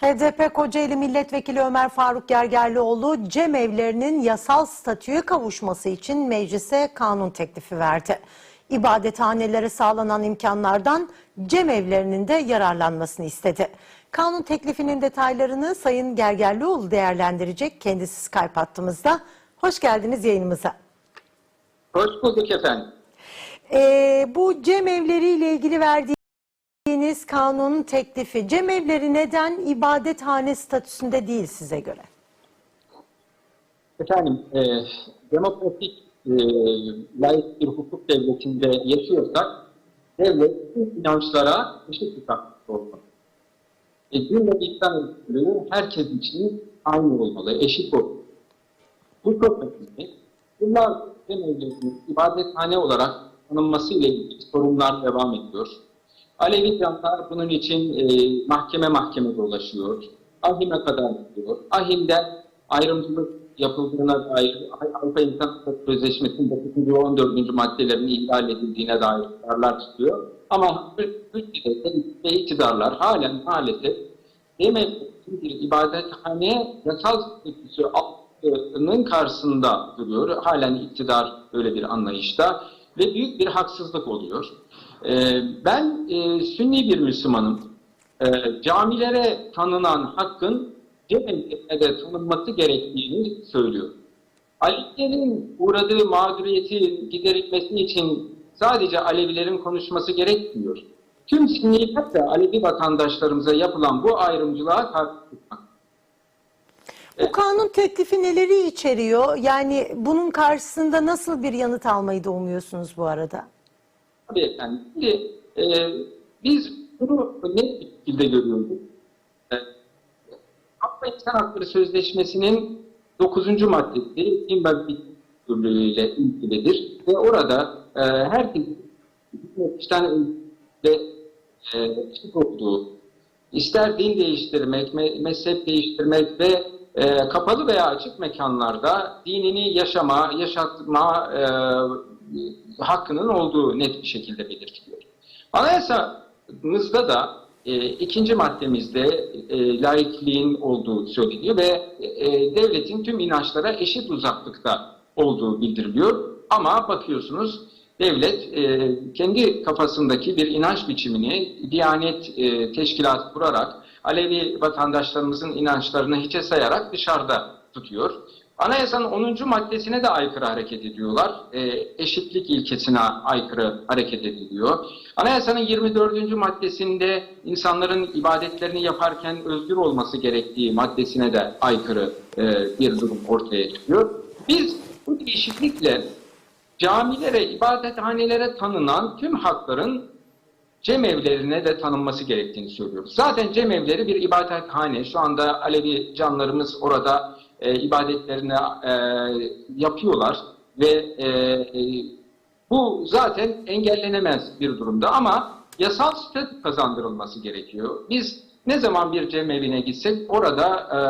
HDP Kocaeli Milletvekili Ömer Faruk Gergerlioğlu cem evlerinin yasal statüye kavuşması için meclise kanun teklifi verdi. İbadethanelere sağlanan imkanlardan cem evlerinin de yararlanmasını istedi. Kanun teklifinin detaylarını Sayın Gergerlioğlu değerlendirecek kendisi Skype hattımızda. Hoş geldiniz yayınımıza. Hoş bulduk efendim. Ee, bu cem evleriyle ilgili verdiğiniz kanun teklifi cem evleri neden ibadethane statüsünde değil size göre? Efendim, e, demokratik e, layık bir hukuk devletinde yaşıyorsak devlet tüm inançlara eşit tutaklı olmalı. E, din ve özgürlüğü herkes için aynı olmalı, eşit olmalı. Bu çok önemli. Bunlar cem evlerinin ibadethane olarak tanınması ile ilgili sorunlar devam ediyor. Alevi canlar bunun için e, mahkeme mahkeme dolaşıyor. Ahim'e kadar gidiyor. Ahim'den ayrımcılık yapıldığına dair Avrupa İnsan Hakları Sözleşmesi'nin 9. ve 14. maddelerinin ihlal edildiğine dair kararlar çıkıyor. Ama Türkiye'de ve iktidarlar halen maalesef demek bir ibadethane yasal statüsü altının karşısında duruyor. Halen iktidar böyle bir anlayışta ve büyük bir haksızlık oluyor. Ee, ben e, Sünni bir Müslümanım. Ee, camilere tanınan hakkın cemiyete de tanınması gerektiğini söylüyor. Alevilerin uğradığı mağduriyeti giderilmesi için sadece Alevilerin konuşması gerekmiyor. Tüm Sünniler de Alevi vatandaşlarımıza yapılan bu ayrımcılığa karşı çıkmak. Bu kanun teklifi neleri içeriyor? Yani bunun karşısında nasıl bir yanıt almayı da umuyorsunuz bu arada? Tabii efendim. Şimdi e, biz bunu net bir şekilde görüyoruz. E, Avrupa İnsan Hakları Sözleşmesi'nin 9. maddesi İmbabit ile ilgilidir. Ve orada e, herkes hizmetten ve e, eşit olduğu, ister din değiştirmek, me- mezhep değiştirmek ve e, kapalı veya açık mekanlarda dinini yaşama, yaşatma e, hakkının olduğu net bir şekilde belirtiliyor. Anayasamızda da e, ikinci maddemizde e, laikliğin olduğu söyleniyor ve e, devletin tüm inançlara eşit uzaklıkta olduğu bildiriliyor. Ama bakıyorsunuz devlet e, kendi kafasındaki bir inanç biçimini Diyanet e, teşkilatı kurarak Alevi vatandaşlarımızın inançlarını hiçe sayarak dışarıda tutuyor. Anayasanın 10. maddesine de aykırı hareket ediyorlar. E, eşitlik ilkesine aykırı hareket ediliyor. Anayasanın 24. maddesinde insanların ibadetlerini yaparken özgür olması gerektiği maddesine de aykırı e, bir durum ortaya çıkıyor. Biz bu değişiklikle camilere, ibadethanelere tanınan tüm hakların cemevlerine de tanınması gerektiğini söylüyoruz. Zaten cemevleri bir ibadethane. Şu anda Alevi canlarımız orada e, ibadetlerini e, yapıyorlar ve e, e, bu zaten engellenemez bir durumda ama yasal statü kazandırılması gerekiyor. Biz ne zaman bir cemevine gitsek orada e,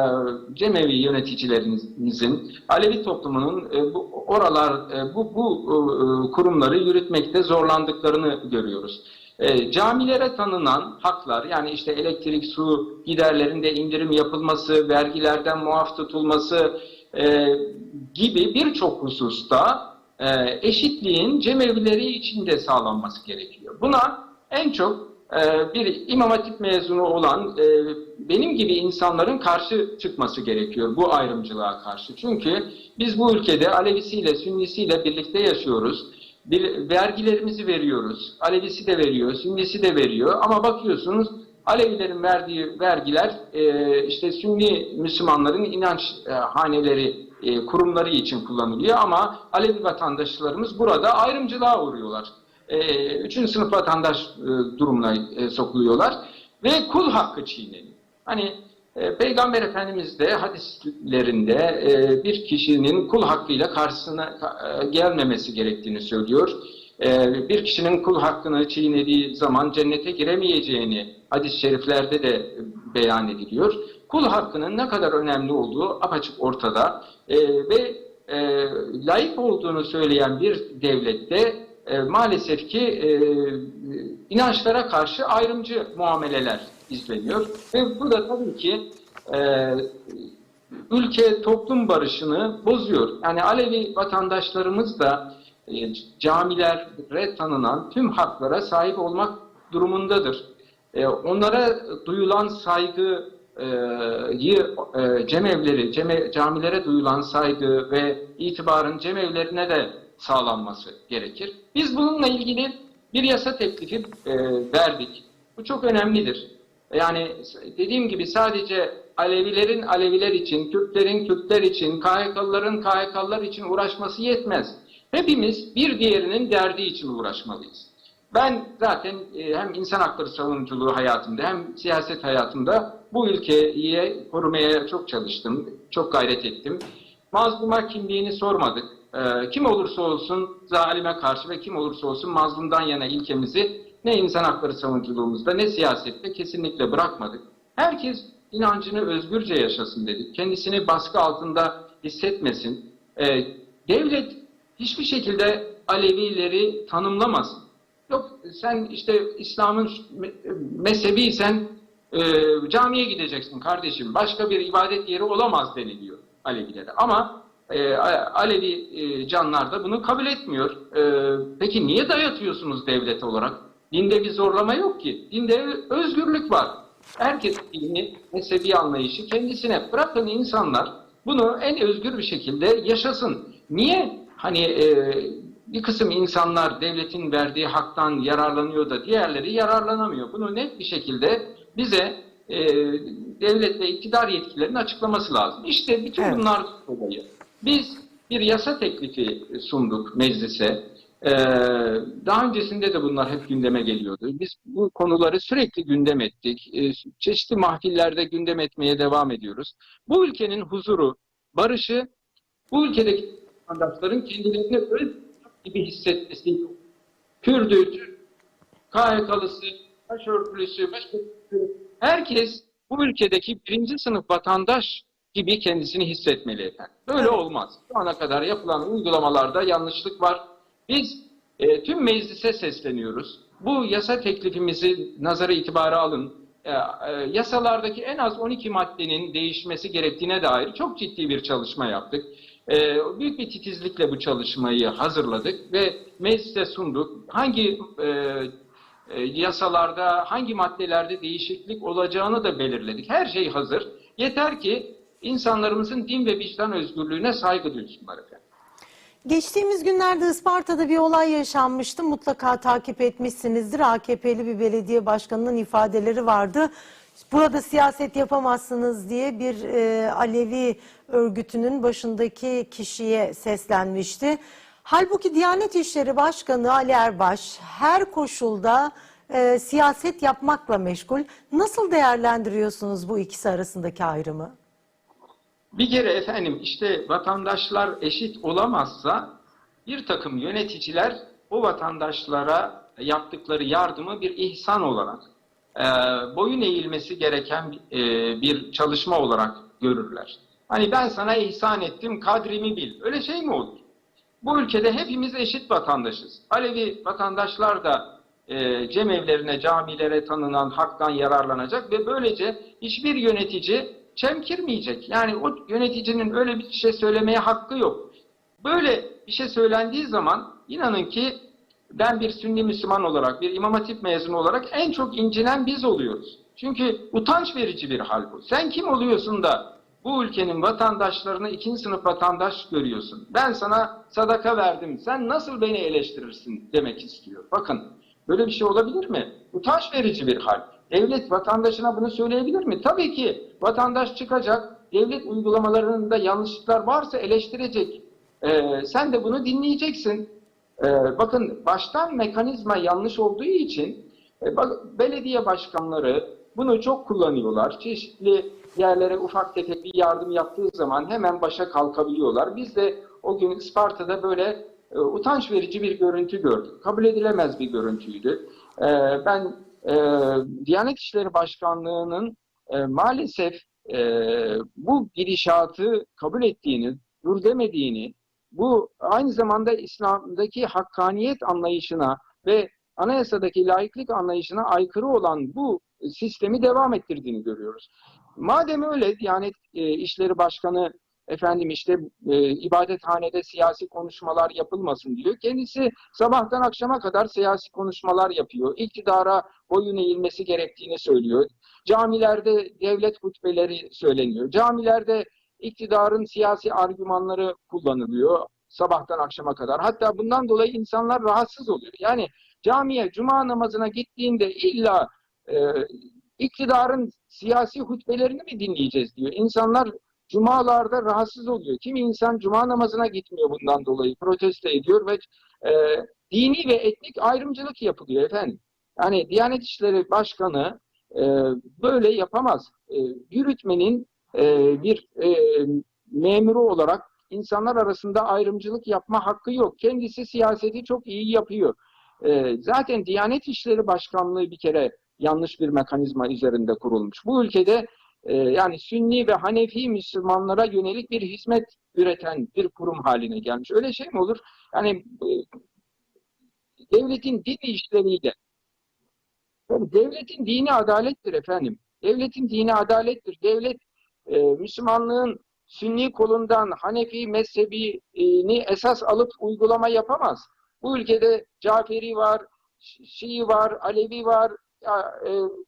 cemevi yöneticilerimizin, Alevi toplumunun e, bu oralar e, bu bu e, kurumları yürütmekte zorlandıklarını görüyoruz. E, camilere tanınan haklar yani işte elektrik, su giderlerinde indirim yapılması, vergilerden muaf tutulması e, gibi birçok hususta e, eşitliğin cemevleri içinde sağlanması gerekiyor. Buna en çok e, bir İmam Hatip mezunu olan e, benim gibi insanların karşı çıkması gerekiyor bu ayrımcılığa karşı. Çünkü biz bu ülkede Alevisiyle, Sünnisiyle birlikte yaşıyoruz. Bir, vergilerimizi veriyoruz. Alevisi de veriyor, Sünnisi de veriyor. Ama bakıyorsunuz Alevilerin verdiği vergiler e, işte Sünni Müslümanların inanç e, haneleri, e, kurumları için kullanılıyor. Ama Alevi vatandaşlarımız burada ayrımcılığa uğruyorlar. E, üçüncü sınıf vatandaş e, durumuna e, sokuluyorlar. Ve kul hakkı çiğneniyor. Hani Peygamber Efendimiz de hadislerinde e, bir kişinin kul hakkıyla karşısına e, gelmemesi gerektiğini söylüyor. E, bir kişinin kul hakkını çiğnediği zaman cennete giremeyeceğini hadis-i şeriflerde de beyan ediliyor. Kul hakkının ne kadar önemli olduğu apaçık ortada ve layık olduğunu söyleyen bir devlette maalesef ki inançlara karşı ayrımcı muameleler izleniyor. Ve bu da tabii ki e, ülke toplum barışını bozuyor. Yani Alevi vatandaşlarımız da e, camilere tanınan tüm haklara sahip olmak durumundadır. E, onlara duyulan saygıyı, e, cemevleri, ceme, camilere duyulan saygı ve itibarın cemevlerine de sağlanması gerekir. Biz bununla ilgili bir yasa teklifi e, verdik. Bu çok önemlidir. Yani dediğim gibi sadece Alevilerin Aleviler için, Kürtlerin Kürtler için, KHK'lıların KHK'lılar için uğraşması yetmez. Hepimiz bir diğerinin derdi için uğraşmalıyız. Ben zaten e, hem insan hakları savunuculuğu hayatımda hem siyaset hayatımda bu ülkeyi korumaya çok çalıştım, çok gayret ettim. Mazluma kimliğini sormadık. E, kim olursa olsun zalime karşı ve kim olursa olsun mazlumdan yana ilkemizi ne insan hakları savunuculuğumuzda ne siyasette kesinlikle bırakmadık. Herkes inancını özgürce yaşasın dedik. Kendisini baskı altında hissetmesin. E, devlet hiçbir şekilde Alevileri tanımlamasın. Yok sen işte İslam'ın mezhebiysen e, camiye gideceksin kardeşim. Başka bir ibadet yeri olamaz deniliyor Alevilere. Ama e, Alevi e, canlar da bunu kabul etmiyor. E, peki niye dayatıyorsunuz devlet olarak? Dinde bir zorlama yok ki. Dinde özgürlük var. Herkes dini, mezhebi anlayışı kendisine. Bırakın insanlar bunu en özgür bir şekilde yaşasın. Niye hani e, bir kısım insanlar devletin verdiği haktan yararlanıyor da diğerleri yararlanamıyor? Bunu net bir şekilde bize e, devlet ve iktidar yetkilerinin açıklaması lazım. İşte bütün Evet. bunlar dolayı. Biz bir yasa teklifi sunduk meclise. Ee, daha öncesinde de bunlar hep gündeme geliyordu. Biz bu konuları sürekli gündem ettik. Ee, çeşitli mahfillerde gündem etmeye devam ediyoruz. Bu ülkenin huzuru, barışı, bu ülkedeki vatandaşların kendilerini öz gibi hissetmesi, Kürdü, Türk, KHK'lısı, başörtülüsü, başka herkes bu ülkedeki birinci sınıf vatandaş gibi kendisini hissetmeli efendim. Böyle olmaz. Şu ana kadar yapılan uygulamalarda yanlışlık var. Biz e, tüm meclise sesleniyoruz. Bu yasa teklifimizi nazara itibara alın. E, e, yasalardaki en az 12 maddenin değişmesi gerektiğine dair çok ciddi bir çalışma yaptık. E, büyük bir titizlikle bu çalışmayı hazırladık ve meclise sunduk. Hangi e, e, yasalarda, hangi maddelerde değişiklik olacağını da belirledik. Her şey hazır. Yeter ki insanlarımızın din ve vicdan özgürlüğüne saygı duysunlar efendim. Geçtiğimiz günlerde Isparta'da bir olay yaşanmıştı. Mutlaka takip etmişsinizdir. AKP'li bir belediye başkanının ifadeleri vardı. Burada siyaset yapamazsınız diye bir e, Alevi örgütünün başındaki kişiye seslenmişti. Halbuki Diyanet İşleri Başkanı Ali Erbaş her koşulda e, siyaset yapmakla meşgul. Nasıl değerlendiriyorsunuz bu ikisi arasındaki ayrımı? Bir kere efendim işte vatandaşlar eşit olamazsa bir takım yöneticiler o vatandaşlara yaptıkları yardımı bir ihsan olarak e, boyun eğilmesi gereken e, bir çalışma olarak görürler. Hani ben sana ihsan ettim kadrimi bil. Öyle şey mi olur? Bu ülkede hepimiz eşit vatandaşız. Alevi vatandaşlar da e, cemevlerine, camilere tanınan haktan yararlanacak ve böylece hiçbir yönetici çemkirmeyecek. Yani o yöneticinin öyle bir şey söylemeye hakkı yok. Böyle bir şey söylendiği zaman inanın ki ben bir Sünni Müslüman olarak, bir İmam Hatip mezunu olarak en çok incinen biz oluyoruz. Çünkü utanç verici bir hal bu. Sen kim oluyorsun da bu ülkenin vatandaşlarını ikinci sınıf vatandaş görüyorsun. Ben sana sadaka verdim, sen nasıl beni eleştirirsin demek istiyor. Bakın böyle bir şey olabilir mi? Utanç verici bir hal. Devlet vatandaşına bunu söyleyebilir mi? Tabii ki vatandaş çıkacak, devlet uygulamalarında yanlışlıklar varsa eleştirecek. Ee, sen de bunu dinleyeceksin. Ee, bakın baştan mekanizma yanlış olduğu için e, bak, belediye başkanları bunu çok kullanıyorlar. Çeşitli yerlere ufak tefek bir yardım yaptığı zaman hemen başa kalkabiliyorlar. Biz de o gün Isparta'da böyle e, utanç verici bir görüntü gördük. Kabul edilemez bir görüntüydü. E, ben e, Diyanet İşleri Başkanlığı'nın e, maalesef e, bu gidişatı kabul ettiğini, dur demediğini, bu aynı zamanda İslam'daki hakkaniyet anlayışına ve anayasadaki laiklik anlayışına aykırı olan bu sistemi devam ettirdiğini görüyoruz. Madem öyle Diyanet e, İşleri Başkanı efendim işte e, ibadethanede siyasi konuşmalar yapılmasın diyor. Kendisi sabahtan akşama kadar siyasi konuşmalar yapıyor. İktidara boyun eğilmesi gerektiğini söylüyor. Camilerde devlet hutbeleri söyleniyor. Camilerde iktidarın siyasi argümanları kullanılıyor sabahtan akşama kadar. Hatta bundan dolayı insanlar rahatsız oluyor. Yani camiye cuma namazına gittiğinde illa e, iktidarın siyasi hutbelerini mi dinleyeceğiz diyor. İnsanlar cumalarda rahatsız oluyor. Kimi insan cuma namazına gitmiyor bundan dolayı protesto ediyor ve e, dini ve etnik ayrımcılık yapılıyor efendim. Yani Diyanet İşleri Başkanı e, böyle yapamaz. E, yürütmenin e, bir e, memuru olarak insanlar arasında ayrımcılık yapma hakkı yok. Kendisi siyaseti çok iyi yapıyor. E, zaten Diyanet İşleri Başkanlığı bir kere yanlış bir mekanizma üzerinde kurulmuş. Bu ülkede e, yani Sünni ve Hanefi Müslümanlara yönelik bir hizmet üreten bir kurum haline gelmiş. Öyle şey mi olur? Yani e, devletin din işleriyle yani devletin dini adalettir efendim. Devletin dini adalettir. Devlet e, Müslümanlığın Sünni kolundan Hanefi mezhebini esas alıp uygulama yapamaz. Bu ülkede Caferi var, Şii var, Alevi var,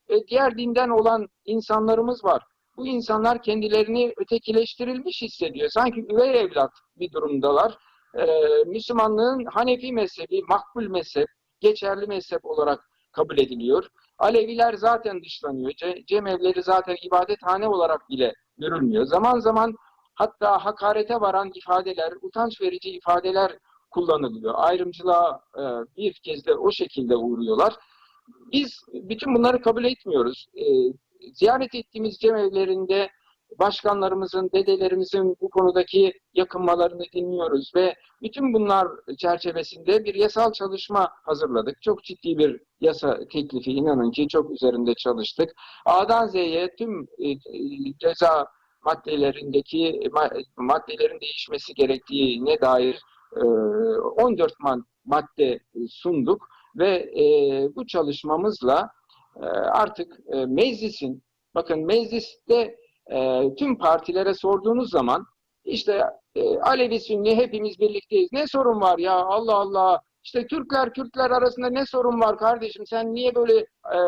e, diğer dinden olan insanlarımız var. Bu insanlar kendilerini ötekileştirilmiş hissediyor. Sanki üvey evlat bir durumdalar. E, Müslümanlığın Hanefi mezhebi, makbul mezhep, geçerli mezhep olarak kabul ediliyor. Aleviler zaten dışlanıyor. Cemevleri zaten ibadethane olarak bile görülmüyor. Zaman zaman hatta hakarete varan ifadeler, utanç verici ifadeler kullanılıyor. Ayrımcılığa e, bir kez de o şekilde uğruyorlar. Biz bütün bunları kabul etmiyoruz. E, ziyaret ettiğimiz cemevlerinde başkanlarımızın, dedelerimizin bu konudaki yakınmalarını dinliyoruz ve bütün bunlar çerçevesinde bir yasal çalışma hazırladık. Çok ciddi bir yasa teklifi inanın ki çok üzerinde çalıştık. A'dan Z'ye tüm e, ceza maddelerindeki maddelerin değişmesi gerektiğine dair 14 madde sunduk ve bu çalışmamızla artık meclisin bakın mecliste tüm partilere sorduğunuz zaman işte Alevi Sünni hepimiz birlikteyiz. Ne sorun var ya Allah Allah. İşte Türkler Kürtler arasında ne sorun var kardeşim sen niye böyle e,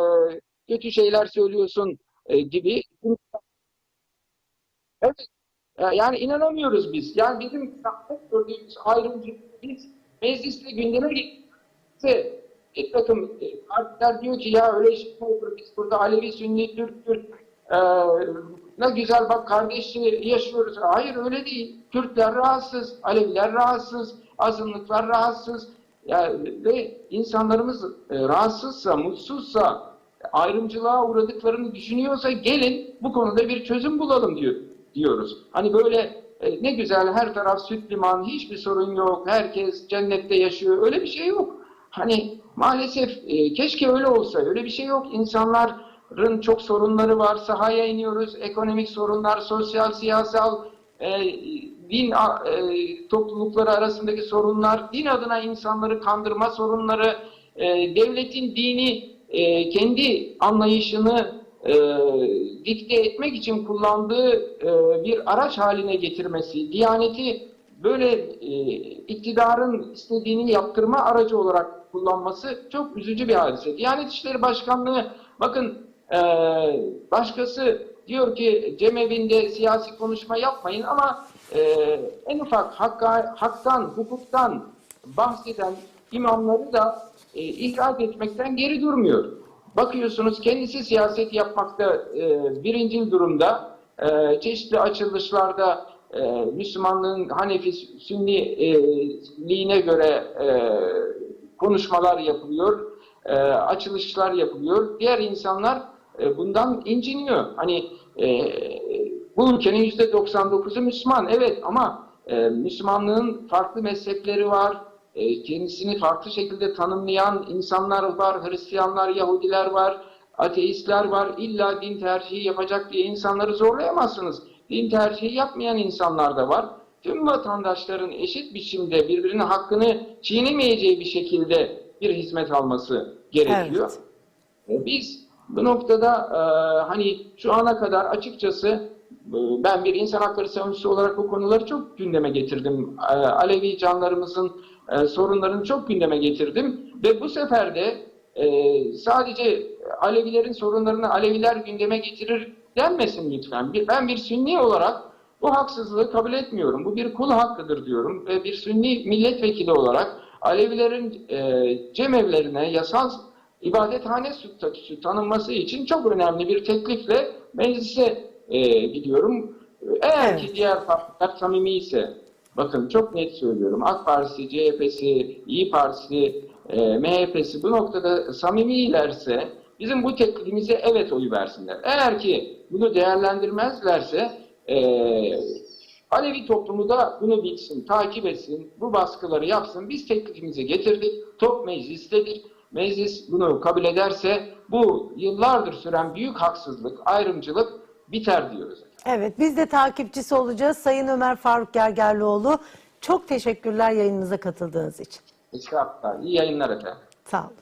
kötü şeyler söylüyorsun e, gibi. Evet. Yani inanamıyoruz biz. Yani bizim gördüğümüz ayrımcı biz mecliste gündeme gitse bir takım partiler diyor ki ya öyle şey olur biz burada Alevi, Sünni, Türk, Türk e, ne güzel bak kardeşliği yaşıyoruz. Hayır öyle değil. Türkler rahatsız, Aleviler rahatsız, azınlıklar rahatsız. Yani, ve insanlarımız e, rahatsızsa, mutsuzsa, ayrımcılığa uğradıklarını düşünüyorsa gelin bu konuda bir çözüm bulalım diyor, diyoruz. Hani böyle e, ne güzel her taraf süt liman, hiçbir sorun yok, herkes cennette yaşıyor. Öyle bir şey yok. Hani maalesef e, keşke öyle olsa. Öyle bir şey yok. İnsanların çok sorunları var. Sahaya iniyoruz. Ekonomik sorunlar, sosyal, siyasal, e, din e, toplulukları arasındaki sorunlar, din adına insanları kandırma sorunları, e, devletin dini e, kendi anlayışını e, dikte etmek için kullandığı e, bir araç haline getirmesi, Diyaneti böyle e, iktidarın istediğini yaptırma aracı olarak kullanması çok üzücü bir hadise. Diyanet İşleri Başkanlığı bakın e, başkası diyor ki cemevinde siyasi konuşma yapmayın ama e, en ufak hakka, haktan, hukuktan bahseden imamları da e, ikaz etmekten geri durmuyor. Bakıyorsunuz kendisi siyaset yapmakta e, birinci durumda. E, çeşitli açılışlarda e, Müslümanlığın Hanefi Sünniliğine göre e, konuşmalar yapılıyor, e, açılışlar yapılıyor. Diğer insanlar e, bundan inciniyor. Hani e, bu ülkenin yüzde 99'u Müslüman, evet ama e, Müslümanlığın farklı mezhepleri var, e, kendisini farklı şekilde tanımlayan insanlar var, Hristiyanlar, Yahudiler var, ateistler var. İlla din tercihi yapacak diye insanları zorlayamazsınız. Din tercihi yapmayan insanlar da var. Tüm vatandaşların eşit biçimde birbirinin hakkını çiğnemeyeceği bir şekilde bir hizmet alması gerekiyor. Evet. Biz bu noktada e, hani şu ana kadar açıkçası e, ben bir insan hakları savunucusu olarak bu konuları çok gündeme getirdim. E, Alevi canlarımızın e, sorunlarını çok gündeme getirdim ve bu sefer de e, sadece Alevilerin sorunlarını Aleviler gündeme getirir denmesin lütfen. Ben bir Sünni olarak bu haksızlığı kabul etmiyorum. Bu bir kul hakkıdır diyorum ve bir Sünni milletvekili olarak Alevilerin e, cemevlerine yasal ibadethane statüsü tanınması için çok önemli bir teklifle meclise e, gidiyorum. Eğer Evet. ki diğer partiler samimi ise, bakın çok net söylüyorum, AK Partisi, CHP'si, İyi Partisi, e, MHP'si bu noktada samimilerse bizim bu teklifimize evet oyu versinler. Eğer ki bunu değerlendirmezlerse e, Alevi toplumu da bunu bilsin, takip etsin, bu baskıları yapsın. Biz teklifimizi getirdik, top meclistedir. Meclis bunu kabul ederse bu yıllardır süren büyük haksızlık, ayrımcılık biter diyoruz. Evet biz de takipçisi olacağız. Sayın Ömer Faruk Gergerlioğlu çok teşekkürler yayınımıza katıldığınız için. Estağfurullah. İyi yayınlar efendim. Sağ olun.